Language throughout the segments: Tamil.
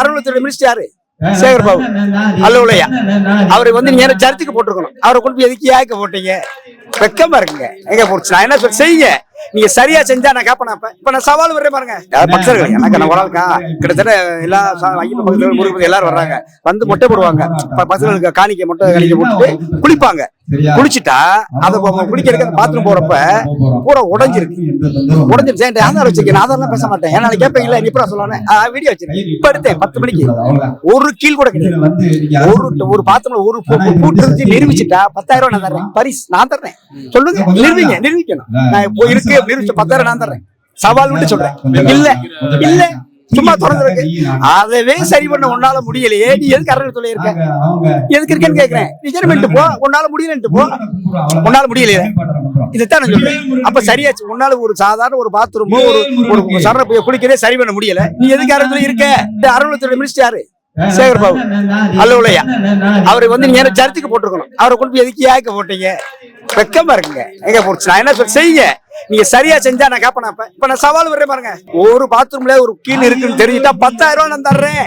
அறுநூத்தி மினிஸ்டர் யாரு? சேகர் பாபு. அல்லவுலையா அவரை வந்து நீங்க சர்ச்சுக்கு போட்டிருக்கணும். அவரை கொண்டு போய் எதுக்கு ஏக்க போட்டீங்க? வெக்கமா இருக்குங்க. எங்க போச்சு? நான் என்ன சொல்ல செய்யுங்க. நீங்க சரியா செஞ்சா நான் கேப்பேன் இப்ப இப்ப நான் சவால் வர்றேன் பாருங்க. பக்தர்கள் எனக்கு நான் உடலுக்கா கிட்டத்தட்ட எல்லா ஐயப்ப பக்தர்கள் முருகன் எல்லாரும் வர்றாங்க. வந்து மொட்டை போடுவாங்க. இப்ப பசங்களுக்கு காணிக்க மொட்டை காணிக்க போட்டுட்டு குளிப்பாங்க. குளிச்சுட்டா அதை அந்த பாத்ரூம் போறப்ப பூரா உடைஞ்சிருக்கு. உடஞ்சிருச்சு என்கிட்ட ஆதாரம் வச்சிருக்கேன் நான் அதெல்லாம் பேச மாட்டேன். ஏன்னா கேட்பீங்களா நீ இப்ப சொல்லணும் வீடியோ வச்சிருக்கேன். இப்ப எடுத்தேன் பத்து மணிக்கு. ஒரு கீழ் கூட கிடையாது. ஒரு ஒரு பாத்திரம் ஒரு பூட்டு நிரூபிச்சுட்டா பத்தாயிரம் ரூபாய் நான் தர்றேன். பரிஸ் நான் தர்றேன். சொல்லுங்க. நிரூபிங்க நிரூபிக்கணும். நான் இப்போ இருக்கு நிரூபிச்ச பத்தாயிரம் நான் தர்றேன். சவால் விட்டு சொல்றேன். இல்ல இல்ல. சும்மா திறந்துருக்கு. அதவே சரி பண்ண உன்னால முடியலையே. நீ எதுக்கு அரசு சொல்லி இருக்க எதுக்கு இருக்கேன்னு கேக்குறேன். ரிஜர்மெண்ட் போ. உன்னால முடியலன்ட்டு போ. உன்னால முடியலையே. இதுதான் நான் சொல்றேன். அப்ப சரியாச்சு. உன்னால ஒரு சாதாரண ஒரு பாத்ரூமோ ஒரு ஒரு சரண போய் குளிக்கிறதே சரி பண்ண முடியல. நீ எதுக்கு அரசு இருக்க இந்த அறுநூத்தி மினிஸ்டர் யாரு? சேகர் பாபு. அல்லவுலையா? அவரை வந்து நீங்க சர்ச்சுக்கு போட்டிருக்கணும். அவரை கொண்டு போய் எதுக்கு ஏக்க போட்டீங்க? வெக்கமா இருக்குங்க. எங்க போச்சு நான் என்ன சொல்ல செய்யுங்க. நீங்க சரியா செஞ்சா நான் கேப்பேன் அப்ப. இப்ப நான் சவால் வர்றேன் பாருங்க. ஒரு பாத்ரூம்ல ஒரு கீழ் இருக்குன்னு தெரிஞ்சுட்டா பத்தாயிரம் ரூபாய் நான் தர்றேன்.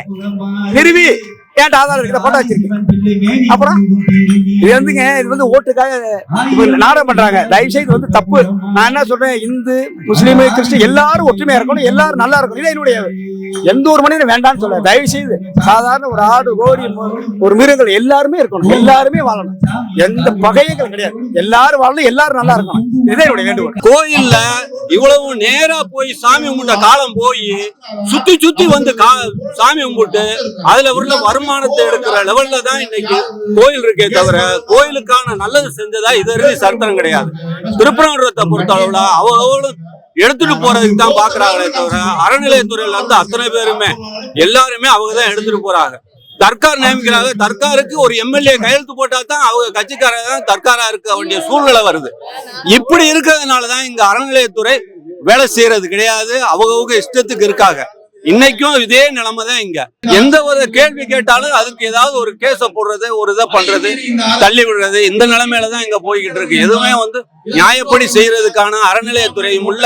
நிறுவி ஏன்டா ஆதாரம் இருக்கிற போட்டோ வச்சிருக்கேன். அப்புறம்? இது வந்துங்க இது வந்து ஓட்டுக்காக நாடகம் பண்றாங்க. தயவு செய்து வந்து தப்பு. நான் என்ன சொல்றேன் இந்து முஸ்லீம் கிறிஸ்டின் எல்லாரும் ஒற்றுமையா இருக்கணும் எல்லாரும் நல்லா இருக்கணும். இது என்னுடைய எந்த ஒரு மனிதனும் வேண்டாம்னு சொல்ல தயவு செய்து சாதாரண ஒரு ஆடு கோடி ஒரு மிருகங்கள் எல்லாருமே இருக்கணும். எல்லாருமே வாழணும். எந்த பகையங்கள் கிடையாது. எல்லாரும் வாழணும் எல்லாரும் நல்லா இருக்கணும். இதுதான் என்னுடைய வேண்டுகோள். கோயில்ல இவ்வளவு நேரா போய் சாமி கும்பிட்ட காலம் போய் சுத்தி சுத்தி வந்து கா- சாமி கும்பிட்டு அதுல உள்ள வருமானத்தை எடுக்கிற லெவல்ல தான் இன்னைக்கு கோயில் இருக்கே தவிர கோயிலுக்கான நல்லது செஞ்சதா இது வரைக்கும் சரித்திரம் கிடையாது. திருப்பரங்குன்றத்தை பொறுத்த அளவுல அவங்களும் எடுத்துட்டு போறதுக்கு தான் பாக்குறாங்களே தவிர அறநிலையத்துறையில இருந்து அத்தனை பேருமே எல்லாருமே அவங்க தான் எடுத்துட்டு போறாங்க. தர்கார் நியமிக்கிறாங்க. தர்காருக்கு ஒரு எம்எல்ஏ கையெழுத்து போட்டா தான் அவங்க கட்சிக்காரங்க தான் தர்காரா இருக்க வேண்டிய சூழ்நிலை வருது. இப்படி இருக்கிறதுனால தான் இங்க அறநிலையத்துறை வேலை செய்யறது கிடையாது. அவங்கவுங்க இஷ்டத்துக்கு இருக்காங்க. இன்னைக்கும் இதே நிலைமை தான் இங்க. எந்த ஒரு கேள்வி கேட்டாலும் அதுக்கு ஏதாவது ஒரு கேஸ போடுறது ஒரு இதை பண்றது தள்ளி விடுறது இந்த நிலைமையில தான் இங்க போய்கிட்டு இருக்கு. எதுவுமே வந்து நியாயப்படி செய்யறதுக்கான அறநிலையத்துறையும் உள்ள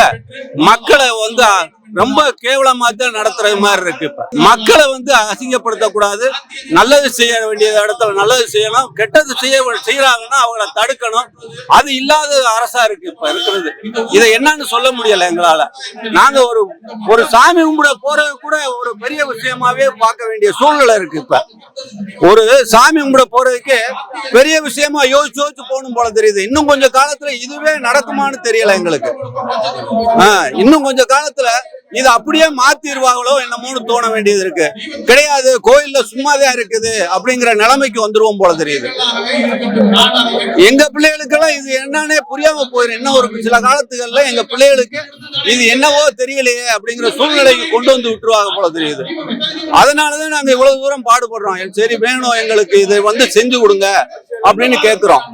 மக்களை வந்து ரொம்ப கேவலமா தான் நடத்துற மாதிரி இருக்கு இப்ப. மக்களை வந்து அசிங்கப்படுத்தக்கூடாது. நல்லது செய்ய வேண்டிய இடத்துல நல்லது செய்யணும். கெட்டது செய்ய செய்யறாங்கன்னா அவங்கள தடுக்கணும். அது இல்லாத அரசா இருக்கு இப்ப இருக்கிறது. இதை என்னன்னு சொல்ல முடியல எங்களால. நாங்க ஒரு ஒரு சாமி கும்பிட போறது கூட ஒரு பெரிய விஷயமாவே பார்க்க வேண்டிய சூழ்நிலை இருக்கு இப்ப. ஒரு சாமி கும்பிட போறதுக்கு பெரிய விஷயமா யோசிச்சு யோசிச்சு போகணும் போல தெரியுது. இன்னும் கொஞ்சம் காலத்துல இதுவே நடக்குமான்னு தெரியல எங்களுக்கு. ஆஹ், இன்னும் கொஞ்ச காலத்துல இது அப்படியே மாத்திருவாங்களோ என்னமோன்னு தோண வேண்டியது இருக்கு. கிடையாது கோயில்ல சும்மாதான் இருக்குது அப்படிங்கிற நிலைமைக்கு வந்துருவோம் போல தெரியுது. எங்க பிள்ளைகளுக்கெல்லாம் இது என்னன்னே புரியாம போயிடும் என்ன ஒரு சில காலத்துகள்ல எங்க பிள்ளைகளுக்கு இது என்னவோ தெரியலையே அப்படிங்கிற சூழ்நிலைக்கு கொண்டு வந்து விட்டுருவாங்க போல தெரியுது. அதனாலதான் நாங்க இவ்வளவு தூரம் பாடுபடுறோம். சரி வேணும் எங்களுக்கு இதை வந்து செஞ்சு கொடுங்க அப்படின்னு கேட்கிறோம்